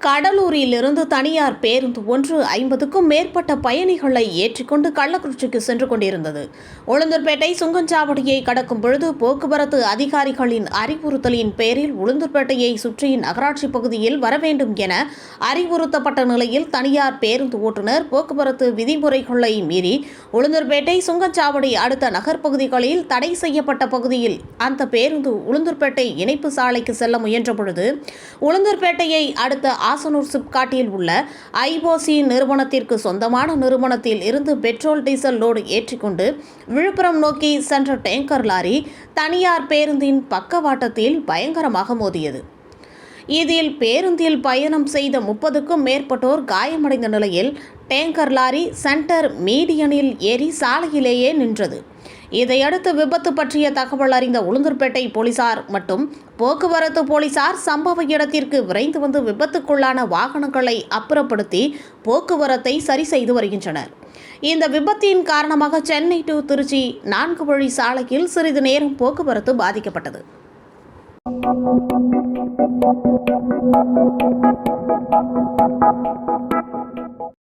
கடலூரிலிருந்து தனியார் பேருந்து ஒன்று ஐம்பதுக்கும் மேற்பட்ட பயணிகளை ஏற்றிக்கொண்டு கள்ளக்குறிச்சிக்கு சென்று கொண்டிருந்தது. உளுந்தூர்பேட்டை சுங்கஞ்சாவடியை கடக்கும் பொழுது போக்குவரத்து அதிகாரிகளின் அறிவுறுத்தலின் பேரில் உளுந்தூர்பேட்டையை சுற்றி நகராட்சி பகுதியில் வரவேண்டும் என அறிவுறுத்தப்பட்ட நிலையில் தனியார் பேருந்து ஓட்டுநர் போக்குவரத்து விதிமுறைகளை மீறி உளுந்தூர்பேட்டை சுங்கச்சாவடி அடுத்த நகர்ப்பகுதிகளில் தடை செய்யப்பட்ட பகுதியில் அந்த பேருந்து உளுந்தூர்பேட்டை இணைப்பு சாலைக்கு செல்ல முயன்ற பொழுது உளுந்தூர்பேட்டையை அடுத்த ஆசனூர் சிப்காட்டில் உள்ள ஐஓசி நிறுவனத்திற்கு சொந்தமான நிறுவனத்தில் இருந்து பெட்ரோல் டீசல் லோடு ஏற்றிக்கொண்டு விழுப்புரம் நோக்கி சென்ற டேங்கர் லாரி தனியார் பேருந்தின் பக்கவாட்டத்தில் பயங்கரமாக மோதியது. இதில் பேருந்தில் பயணம் செய்த முப்பதுக்கும் மேற்பட்டோர் காயமடைந்த நிலையில் டேங்கர் லாரி சென்டர் மீடியனில் ஏறி சாலையிலேயே நின்றது. இதையடுத்து விபத்து பற்றிய தகவல் அறிந்த உளுந்தூர்பேட்டை போலீசார் மற்றும் போக்குவரத்து போலீசார் சம்பவ இடத்திற்கு விரைந்து வந்து விபத்துக்குள்ளான வாகனங்களை அப்புறப்படுத்தி போக்குவரத்தை சரி செய்து வருகின்றனர். இந்த விபத்தின் காரணமாக சென்னை டு திருச்சி நான்கு வழி சாலையில் சிறிது நேரம் போக்குவரத்து பாதிக்கப்பட்டது. Thank you.